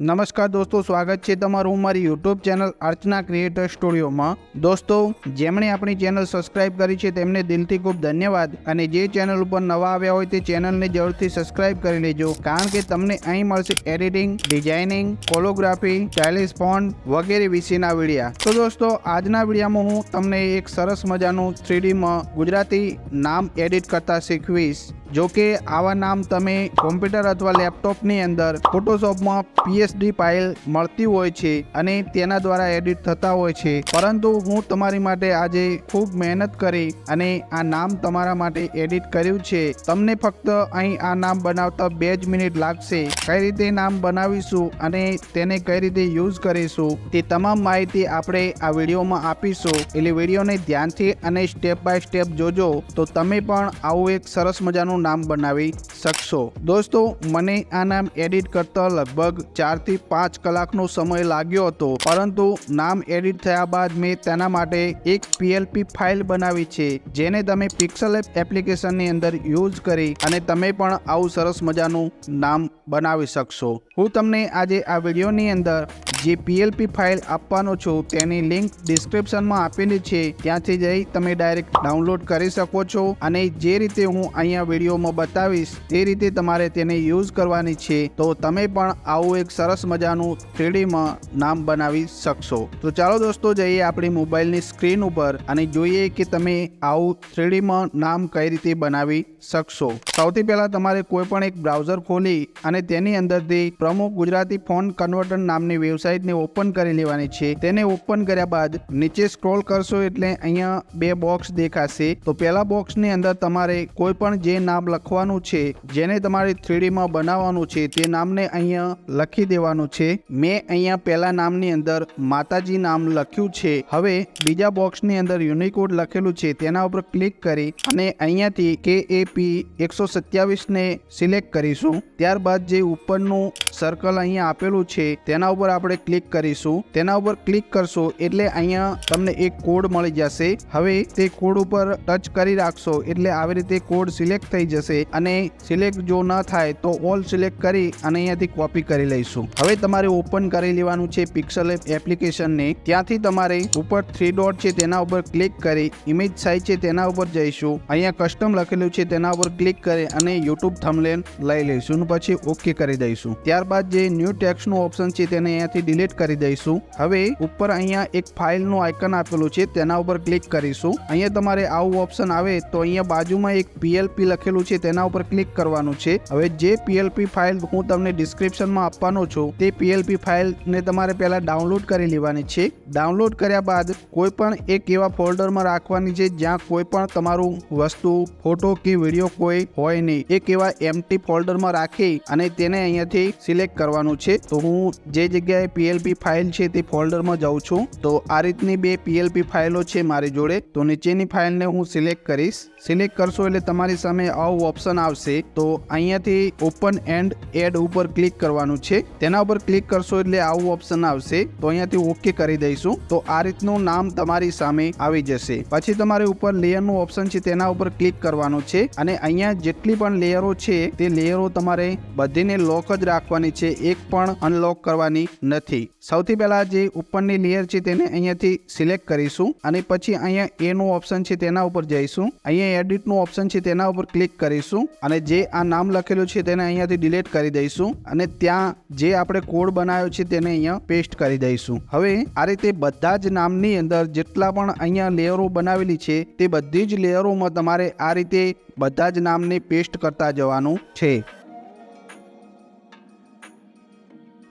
નમસ્કાર દોસ્તો, સ્વાગત છે તમારું મારી યુટ્યુબ ચેનલ અર્ચના ક્રિએટર સ્ટુડિયોમાં દોસ્તો, જેમણે આપણી ચેનલ સબસ્ક્રાઇબ કરી છે તેમને દિલથી ખૂબ ધન્યવાદ અને જે ચેનલ ઉપર નવા આવ્યા હોય તે ચેનલને જરૂરથી સબસ્ક્રાઇબ કરી લેજો કારણ કે તમને અહીં મળશે editing designing calligraphy stylish font વગેરે વિશેના વિડીયા. તો દોસ્તો, આજના વિડીયામાં હું તમને એક સરસ મજાનું થ્રીડીમાં ગુજરાતી નામ એડિટ કરતા શીખવીશ. જો કે આવા નામ તમે કોમ્પ્યુટર અથવા લેપટોપની અંદર ફોટોશોપમાં પીએચડી ફાઇલ મળતી હોય છે અને તેના દ્વારા એડિટ થતા હોય છે. પરંતુ હું તમારી માટે આજે ખૂબ મહેનત કરી અને આ નામ તમારા માટે એડિટ કર્યું છે. તમને ફક્ત અહીં આ નામ બનાવતા બે જ મિનિટ લાગશે. કઈ રીતે નામ બનાવીશું અને તેને કઈ રીતે યુઝ કરીશું તે તમામ માહિતી આપણે આ વિડીયોમાં આપીશું. એટલે વિડીયોને ધ્યાનથી અને સ્ટેપ બાય સ્ટેપ જોજો. તો તમે પણ આવું એક સરસ મજાનું નામ બનાવી શકશો. દોસ્તો, મને આ નામ એડિટ કરતા લગભગ ચારથી પાંચ કલાકનો સમય લાગ્યો હતો, પરંતુ નામ એડિટ થયા બાદ મેં તેના માટે એક પીએલપી ફાઇલ બનાવી છે, જેને તમે પિક્સલ એપ એપ્લિકેશનની અંદર યુઝ કરી અને તમે પણ આવું સરસ મજાનું નામ બનાવી શકશો. હું તમને આજે આ વિડીયોની અંદર જે પીએલપી ફાઇલ આપવાનો છું તેની લિંક ડિસ્ક્રિપ્શનમાં આપેલી છે, ત્યાંથી જઈ તમે ડાયરેક્ટ ડાઉનલોડ કરી શકો છો અને જે રીતે હું અહીંયા વિડીયોમાં બતાવીશ તે રીતે તમારે તેને યુઝ કરવાની છે, તો તમે પણ આવું એક સરસ મજાનું થ્રીડીમાં નામ બનાવી શકશો. તો ચાલો દોસ્તો, જઈએ આપણી મોબાઈલની સ્ક્રીન ઉપર અને જોઈએ કે તમે આવું થ્રીડીમાં નામ કઈ રીતે બનાવી શકશો. સૌથી પહેલાં તમારે કોઈ પણ એક બ્રાઉઝર ખોલી અને તેની અંદરથી પ્રમુખ ગુજરાતી ફોન કન્વર્ટર નામની વેબસાઇટને ઓપન કરી લેવાની છે. તેને ઓપન કર્યા બાદ નીચે સ્ક્રોલ કરશો એટલે અહીંયા બે બોક્સ દેખાશે. તો પહેલા બોક્સની અંદર તમારે કોઈ પણ જે નામ લખવાનું છે. જેને તમારે થ્રીડીમાં બનાવવાનું છે તે નામને અહીંયા લખી દેવાનું છે. મેં અહીંયા પહેલા નામની અંદર માતાજી નામ લખ્યું છે. હવે બીજા બોક્સની અંદર યુનિકોડ લખેલું છે. તેના ઉપર ક્લિક કરી અને અહીંયાથી કે એ પી એકસો સત્યાવીસને સિલેક્ટ કરીશું. ત્યારબાદ જે ઉપરનું સર્કલ અહીંયા આપેલું છે, તેના ઉપર આપણે ક્લિક કરીશું. તેના ઉપર ક્લિક કરશો એટલે અહીંયા તમને એક કોડ મળી જશે. હવે તે કોડ ઉપર ટચ કરી રાખશો એટલે આવી રીતે કોડ સિલેક્ટ થઈ જશે અને સિલેક્ટ જો ન થાય તો ઓલ સિલેક્ટ કરી અને અહીંયાથી કોપી કરી લઈશું. હવે તમારે ઓપન કરી લેવાનું છે પિક્સલ એપ્લિકેશનને ત્યાંથી તમારે ઉપર થ્રી ડોટ છે તેના ઉપર ક્લિક કરી ઇમેજ સાઇઝ છે તેના ઉપર જઈશું. અહીંયા કસ્ટમ લખેલું છે તેના ઉપર ક્લિક કરી અને યુટ્યુબ થમલેન લઈ લઈશું પછી ઓકે કરી દઈશું. ત્યારબાદ જે ન્યૂ ટેક્સનું ઓપ્શન છે તેને અહીંયાથી ડિલીટ કરી દઈશું. હવે ઉપર અહીંયા એક ફાઇલનું આઇકન આપેલું છે તેના ઉપર ક્લિક કરીશું. અહીંયા તમારે આવું ઓપ્શન આવે તો અહીંયા બાજુમાં એક પીએલપી લખેલું છે તેના ઉપર ક્લિક કરવાનું છે. હવે જે પીએલપી ફાઇલ હું તમને ડિસ્ક્રિપ્શનમાં આપવાનો છું, તે પીએલપી ફાઇલને તમારે પહેલાં ડાઉનલોડ કરી લેવાની છે. ડાઉનલોડ કર્યા બાદ કોઈ પણ એક એવા ફોલ્ડરમાં રાખવાની છે જ્યાં કોઈ પણ તમારું વસ્તુ, ફોટો કે વીડિયો કોઈ હોય નહીં. એક એવા એમટી ફોલ્ડરમાં રાખી અને તેને અહીંયાથી સિલેક્ટ કરવાનું છે. તો હું જે જગ્યાએ પીએલપી ફાઇલ છે તે ફોલ્ડરમાં જાઉં છું. તો આ રીતની બે પીએલપી ફાઇલો છે મારી જોડે. તો નીચેની ફાઇલને હું સિલેક્ટ કરીશ. સિલેક્ટ કરશો એટલે તમારી સામે આવું ઓપ્શન આવશે, તો અહીંયાથી ઓપન એન્ડ એડ ઉપર ક્લિક કરવાનું છે. તેના ઉપર ક્લિક કરશો એટલે આવું ઓપ્શન આવશે. તો અહીંયાથી ઓકે કરી દઈશું. તો આ રીતનું નામ તમારી સામે આવી જશે. પછી તમારે ઉપર લેયરનું ઓપ્શન છે, તેના ઉપર ક્લિક કરવાનું છે. અને અહીંયા જેટલી પણ લેયરો છે, તે લેયરો તમારે બધીને લોક જ રાખવાની છે. એક પણ અનલોક કરવાની નથી. સૌથી પહેલા જે ઉપરની લેયર છે, તેને અહીંયાથી સિલેક્ટ કરીશું. અને પછી અહીંયા એનું ઓપ્શન છે, તેના ઉપર જઈશું. અહીંયા એડિટનું ઓપ્શન છે, તેના ઉપર ક્લિક કરીશું અને જે આ નામ લખેલું છે તેને અહીંયાથી ડિલીટ કરી દઈશું અને ત્યાં જે આપણે કોડ બનાવ્યો છે તેને અહીંયા પેસ્ટ કરી દઈશું. હવે આ રીતે બધા જ નામની અંદર જેટલા પણ અહીંયા લેયરો બનાવેલી છે, તે બધી જ લેયરોમાં તમારે આ રીતે બધા જ નામને પેસ્ટ કરતા જવાનું છે.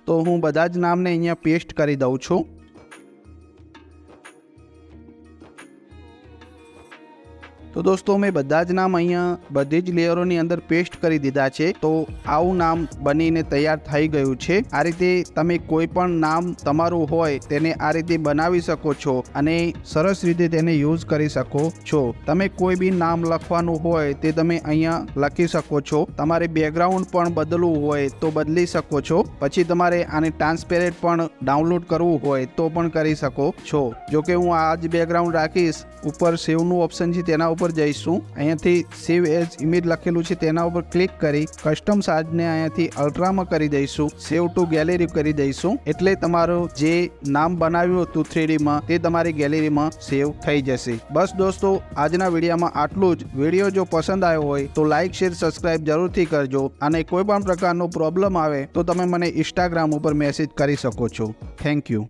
તો હું બધા જ નામને અહીંયા પેસ્ટ કરી દઉં છું. તો દોસ્તો, મેં બધા જ નામ અહીંયા બધી જ લેયરોની અંદર પેસ્ટ કરી દીધા છે. તો આવું નામ બનીને તૈયાર થઈ ગયું છે. આ રીતે તમે કોઈ પણ નામ તમારું હોય તેને આ રીતે બનાવી શકો છો અને સરસ રીતે તેને યુઝ કરી શકો છો. તમે કોઈ બી નામ લખવાનું હોય તે તમે અહીંયા લખી શકો છો. તમારે બેકગ્રાઉન્ડ પણ બદલવું હોય તો બદલી શકો છો. પછી તમારે આને ટ્રાન્સપેરેન્ટ પણ ડાઉનલોડ કરવું હોય તો પણ કરી શકો છો. જો કે હું આ જ બેકગ્રાઉન્ડ રાખીશ. ઉપર સેવનું ઓપ્શન છે, તેના ઉપર ઉપર જઈશું. અહીંયાથી સેવ એઝ ઇમેજ લખેલું છે. તેના ઉપર ક્લિક કરી કસ્ટમ સાઇઝને અહીંયાથી અલ્ટ્રામાં કરી દઈશું. સેવ ટુ ગેલેરી કરી દઈશું. એટલે તમારું જે નામ બનાવ્યું હતું થ્રીડીમાં, તે તમારી ગેલેરીમાં સેવ થઈ જશે. બસ દોસ્તો, આજના વિડીયોમાં આટલું જ. વીડિયો જો પસંદ આવ્યો હોય, તો લાઇક શેર સબસ્ક્રાઇબ જરૂરથી કરજો. અને કોઈ પણ પ્રકારનો પ્રોબ્લેમ આવે, તો તમે મને ઇન્સ્ટાગ્રામ ઉપર મેસેજ કરી શકો છો. Thank you